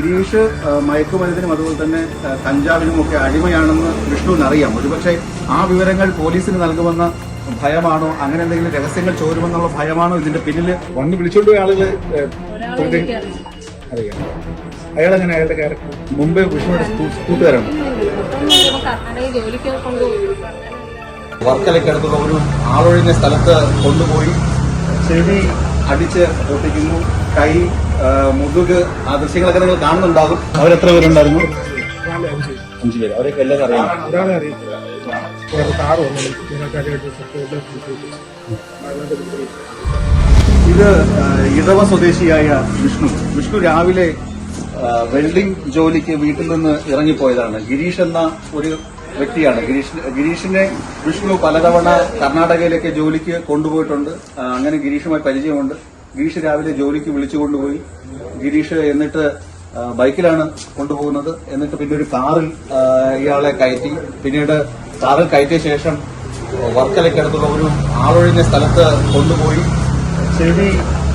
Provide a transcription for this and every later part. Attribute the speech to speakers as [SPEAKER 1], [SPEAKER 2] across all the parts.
[SPEAKER 1] ഗിരീഷ് മയക്കുമരുന്നിനും അതുപോലെ തന്നെ കഞ്ചാവിനും ഒക്കെ അടിമയാണെന്ന് വിഷ്ണുവിന് അറിയാം ഒരുപക്ഷെ ആ വിവരങ്ങൾ പോലീസിന് നൽകുമെന്ന ഭയമാണോ? അങ്ങനെ എന്തെങ്കിലും രഹസ്യങ്ങൾ ചോരുമെന്നുള്ള ഭയമാണോ ഇതിന്റെ പിന്നിൽ വന്ന് വിളിച്ചോണ്ട് പോയ ആളുകൾ അറിയാം അയാളെങ്ങനെ അയാളുടെ ക്യാരക്ടർ മുമ്പേ വിഷ്ണുവിടെ കൂട്ടുകാരാണ് വർക്കലയ്ക്കടുത്തുള്ള ഒരു ആളൊഴിഞ്ഞ സ്ഥലത്ത് കൊണ്ടുപോയി. ചെവി അടിച്ച് പൊട്ടിക്കുന്നു. കൈ മുതുക് ആ ദൃശ്യങ്ങളൊക്കെ നിങ്ങൾ കാണുന്നുണ്ടാകും. അവരെത്ര പേരുണ്ടായിരുന്നു? അഞ്ചു പേര്. അവരൊക്കെ എല്ലാവരും അറിയാം. ഇത് ഇടവ സ്വദേശിയായ വിഷ്ണു. വിഷ്ണു രാവിലെ വെൽഡിംഗ് ജോലിക്ക് വീട്ടിൽ നിന്ന് ഇറങ്ങിപ്പോയതാണ്. ഗിരീഷ് എന്ന ഒരു വ്യക്തിയാണ്. ഗിരീഷ് ഗിരീഷിനെ വിഷ്ണു പലതവണ കർണാടകയിലേക്ക് ജോലിക്ക് കൊണ്ടുപോയിട്ടുണ്ട്. അങ്ങനെ ഗിരീഷുമായി പരിചയമുണ്ട്. ഗിരീഷ് രാവിലെ ജോലിക്ക് വിളിച്ചു കൊണ്ടുപോയി. ഗിരീഷ് എന്നിട്ട് ബൈക്കിലാണ് കൊണ്ടുപോകുന്നത്. എന്നിട്ട് പിന്നെ ഒരു കാറിൽ ഇയാളെ കയറ്റി. പിന്നീട് കാറിൽ കയറ്റിയ ശേഷം വർക്കലയ്ക്കടുത്തുള്ള ഒരു ആളൊഴിഞ്ഞ സ്ഥലത്ത് കൊണ്ടുപോയി. ചെവി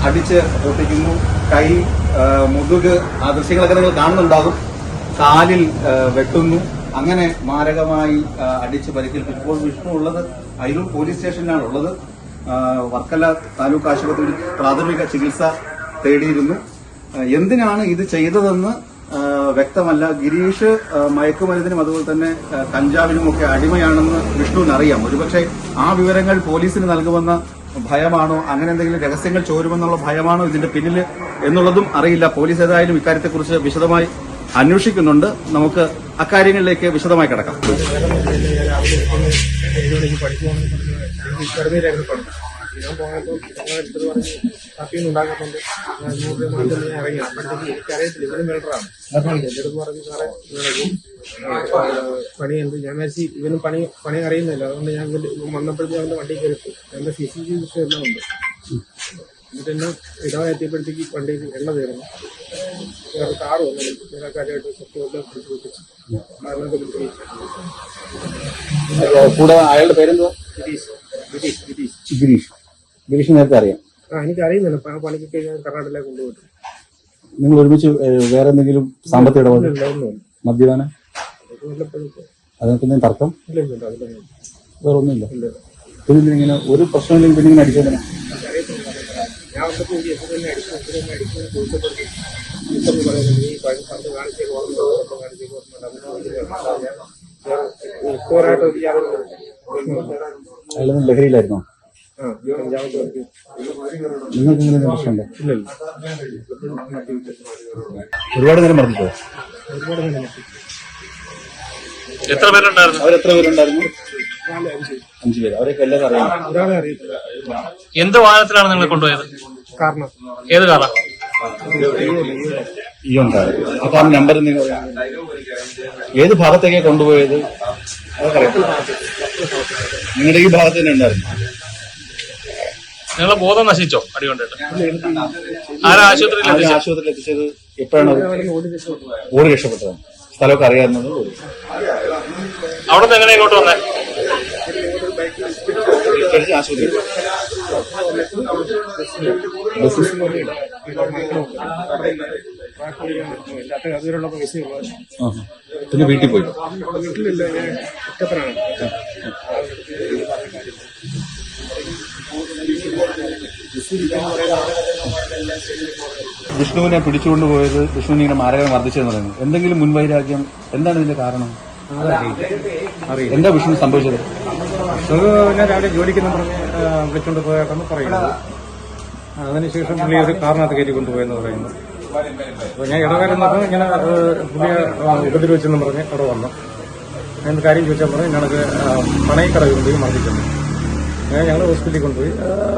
[SPEAKER 1] അടിച്ച് പൊട്ടിക്കുന്നു. കൈ മുതുക് ആ ദൃശ്യങ്ങളൊക്കെ നിങ്ങൾ കാണുന്നുണ്ടാകും. കാലിൽ വെട്ടുന്നു. അങ്ങനെ മാരകമായി അടിച്ച് പരിക്കേൽപ്പിച്ചു ഇപ്പോൾ വിഷ്ണു ഉള്ളത് അയിലൂർ പോലീസ് സ്റ്റേഷനിലാണ് ഉള്ളത്. വർക്കല താലൂക്ക് ആശുപത്രിയിൽ പ്രാഥമിക ചികിത്സ തേടിയിരുന്നു. എന്തിനാണ് ഇത് ചെയ്തതെന്ന് വ്യക്തമല്ല. ഗിരീഷ് മയക്കുമരുന്നിനും അതുപോലെ തന്നെ ആ, കഞ്ചാവിനും ഒക്കെ അടിമയാണെന്ന് വിഷ്ണുവിന് അറിയാം ഒരുപക്ഷെ ആ വിവരങ്ങൾ പോലീസിന് നൽകുമെന്ന ഭയമാണോ? അങ്ങനെ എന്തെങ്കിലും രഹസ്യങ്ങൾ ചോരുമെന്നുള്ള ഭയമാണോ ഇതിന്റെ പിന്നിൽ എന്നുള്ളതും അറിയില്ല. പോലീസ് ഏതായാലും ഇക്കാര്യത്തെക്കുറിച്ച് വിശദമായി അന്വേഷിക്കുന്നുണ്ട്. നമുക്ക് അക്കാര്യങ്ങളിലേക്ക് വിശദമായി കിടക്കാം.
[SPEAKER 2] പണി എന്ത്? ഞാൻ ഇറങ്ങി ഇവനും പറഞ്ഞു പണി പണി അറിയുന്നില്ല. അതുകൊണ്ട് ഞാൻ വന്നപ്പോഴത്തേക്ക് അവന്റെ വണ്ടി കയറിട്ടു എന്റെ സി സി ടി എല്ലാം ഉണ്ട്. എന്നിട്ട് എന്നെ ഇടവ എത്തിയപ്പോഴത്തേക്ക് വണ്ടിയിൽ എണ്ണ തീർന്നു വേറെ കാറ് വന്നു സത്യമെല്ലാം പിടിച്ചു പിടിച്ചു
[SPEAKER 1] കൂടെ അയാളുടെ പേരെന്തോ?
[SPEAKER 2] ഗിരീഷ്. ഗിരീഷ് ഗിരീഷ്.
[SPEAKER 1] ഗിരീഷ്. ഗിരീഷ് നേരത്തെ അറിയാം.
[SPEAKER 2] ആ എനിക്ക് അറിയുന്നില്ല ആ പണിക്കൊക്കെ ഞാൻ കർണാടകയിലേക്ക് കൊണ്ടുപോയിട്ടു.
[SPEAKER 1] നിങ്ങൾ ഒരുമിച്ച് വേറെ എന്തെങ്കിലും സാമ്പത്തിക ഇടപാട് മദ്യപാനം? അതിനൊക്കെ തർക്കം? വേറെ ഒന്നുമില്ല. പിന്നെ ഇങ്ങനെ ഒരു പ്രശ്നമില്ലെങ്കിൽ പിന്നെ ഇങ്ങനെ
[SPEAKER 2] എനിക്കറിയത്തില്ല. ഞാൻ അടിച്ചു അടിച്ചു
[SPEAKER 1] അയാളൊന്നും ലഹരിയിലായിരുന്നോ
[SPEAKER 2] അഞ്ചാമത്തെ വർക്ക്
[SPEAKER 1] നിങ്ങൾക്ക് ഇങ്ങനെ പ്രശ്നമുണ്ടോ ഒരുപാട് നേരം
[SPEAKER 2] മറന്നിട്ടോ.
[SPEAKER 3] എത്ര പേരുണ്ടായിരുന്നു?
[SPEAKER 1] അവരെത്ര പേരുണ്ടായിരുന്നു?
[SPEAKER 2] അഞ്ച്
[SPEAKER 1] അഞ്ചു പേര്. അവരൊക്കെ എല്ലാവരും അറിയാം.
[SPEAKER 2] ഒരാളെ അറിയത്തില്ല.
[SPEAKER 3] എന്ത് വാഹനത്തിലാണ് നിങ്ങളെ കൊണ്ടുപോയത്?
[SPEAKER 2] കാരണം
[SPEAKER 3] ഏത് കാറാ?
[SPEAKER 1] ഈ ഉണ്ടായത് അപ്പൊ ആ നമ്പർ നിങ്ങൾ ഏത് ഭാഗത്തേക്കാണ് കൊണ്ടുപോയത്? നിങ്ങളുടെ ഈ ഭാഗത്ത് തന്നെ ഉണ്ടായിരുന്നു.
[SPEAKER 3] നിങ്ങളെ ബോധം നശിച്ചോ? അടി കൊണ്ടിട്ട്. ആരാ ആശുപത്രിയിൽ എത്തിച്ചത്?
[SPEAKER 1] ആശുപത്രിയിൽ എത്തിച്ചത്? എപ്പോഴാണ്
[SPEAKER 2] ഓടി രക്ഷപ്പെട്ടു
[SPEAKER 1] ഓടി രക്ഷപ്പെട്ടത് സ്ഥലമൊക്കെ അറിയാവുന്നത്
[SPEAKER 3] അവിടെ നിന്ന് എങ്ങനെ ഇങ്ങോട്ട് വന്നേ?
[SPEAKER 1] ആശുപത്രി.
[SPEAKER 2] പൈസയുള്ള.
[SPEAKER 1] പിന്നെ വീട്ടിൽ പോയി.
[SPEAKER 2] വീട്ടിലില്ല ഞാൻ ഒറ്റപ്പനാണ്
[SPEAKER 1] വിഷ്ണുവിനെ പിടിച്ചുകൊണ്ടുപോയത് വിഷ്ണുവിനെ ഇങ്ങനെ മാരകം വർദ്ധിച്ചെന്ന് പറയുന്നു. എന്തെങ്കിലും മുൻവൈരാഗ്യം എന്താണ് ഇതിന്റെ കാരണം? എന്താ വിഷ്ണു സംഭവിച്ചത്?
[SPEAKER 2] വിഷ്ണു രാവിലെ ജോലിക്ക് നമ്മൾ വിളിച്ചുകൊണ്ട് പോയാട്ടെന്ന് പറയുന്നത് അതിനുശേഷം പുള്ളി ഒരു കാറിനകത്ത് കയറ്റി കൊണ്ടുപോയെന്ന് പറയുന്നു. അപ്പോൾ ഞാൻ ഇടകാരുന്നപ്പോൾ ഇങ്ങനെ പുതിയ പുള്ളിയെ വെച്ചെന്ന് ഉപദ്രവിച്ചെന്ന് പറഞ്ഞ് അവിടെ വന്നു. ഞാൻ കാര്യം ചോദിച്ചാൽ പറഞ്ഞു ഞങ്ങൾക്ക് പണയക്കട കൊണ്ടുപോയി മർദ്ദിക്കുന്നു. ഞങ്ങൾ ഹോസ്പിറ്റലിൽ കൊണ്ടുപോയി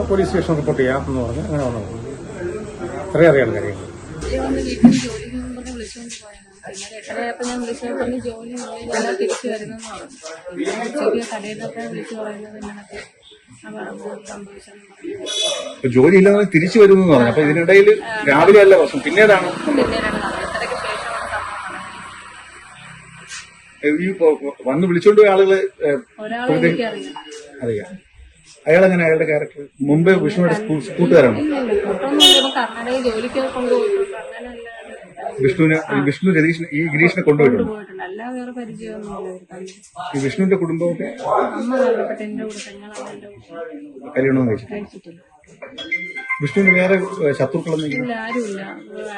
[SPEAKER 2] പോലീസ് സ്റ്റേഷൻ റിപ്പോർട്ട് ചെയ്യാം എന്ന് പറഞ്ഞ് അങ്ങനെ വന്നു. അത്രയും അറിയാം കാര്യങ്ങൾ.
[SPEAKER 4] എട്ടരയപ്പോൾ ഞാൻ ജോലി തിരിച്ചു വരുന്നെന്ന് പറഞ്ഞു. കടയിൽ നിന്നൊക്കെ വിളിച്ചു പറയുന്നത് ഇങ്ങനൊക്കെ.
[SPEAKER 1] ജോലിയില്ലാതെ തിരിച്ചു വരുന്നു പറഞ്ഞു. അപ്പൊ ഇതിനിടയിൽ രാവിലെ അല്ല പ്രശ്നം പിന്നീടാണ് ഈ വന്ന് വിളിച്ചോണ്ട് പോയ
[SPEAKER 4] ആളുകൾ
[SPEAKER 1] അറിയാം. അയാളെങ്ങനെ? അയാളുടെ ക്യാരക്ടർ മുംബൈ വിഷ്ണുവിടെ കൂട്ടുകാരാണ് വിഷ്ണുവിനെ വിഷ്ണു രതീഷിനെ ഈ ഗിരീഷിനെ കൊണ്ടുപോയിട്ടുണ്ട്?
[SPEAKER 4] പോയിട്ടുണ്ട് അല്ലാതെ വേറെ പരിചയമൊന്നുമില്ല
[SPEAKER 1] ഈ വിഷ്ണുവിന്റെ കുടുംബമൊക്കെ
[SPEAKER 4] അമ്മ മരണപ്പെട്ട എന്റെ കൂടെ പെങ്ങളാണ് എന്റെ കൂടെ.
[SPEAKER 1] കല്യാണം കഴിച്ചു.
[SPEAKER 4] കഴിച്ചിട്ടില്ല.
[SPEAKER 1] വിഷ്ണുവിന് വേറെ ശത്രുക്കളൊന്നും ഇല്ല?
[SPEAKER 4] ഇല്ല ആരുമില്ല.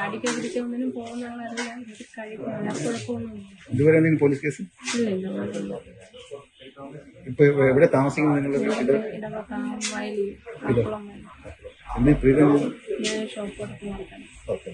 [SPEAKER 4] അടിക്കാൻ പിടിച്ചൊന്നിനും കുഴപ്പമൊന്നുമില്ല.
[SPEAKER 1] ഇതുവരെ എന്തെങ്കിലും പോലീസ് കേസ്?
[SPEAKER 4] ഇല്ല ഇല്ല കുഴപ്പമില്ല.
[SPEAKER 1] ഇപ്പൊ എവിടെ താമസിക്കുന്നു നിങ്ങൾ ഇത്
[SPEAKER 4] ഇടവക്കാം വയലിൽ മക്കുളം വയലിൽ
[SPEAKER 1] പ്രീതം?
[SPEAKER 4] ഞാൻ ഷോപ്പ് എടുത്ത് നടക്കണം.
[SPEAKER 1] ഓക്കെ.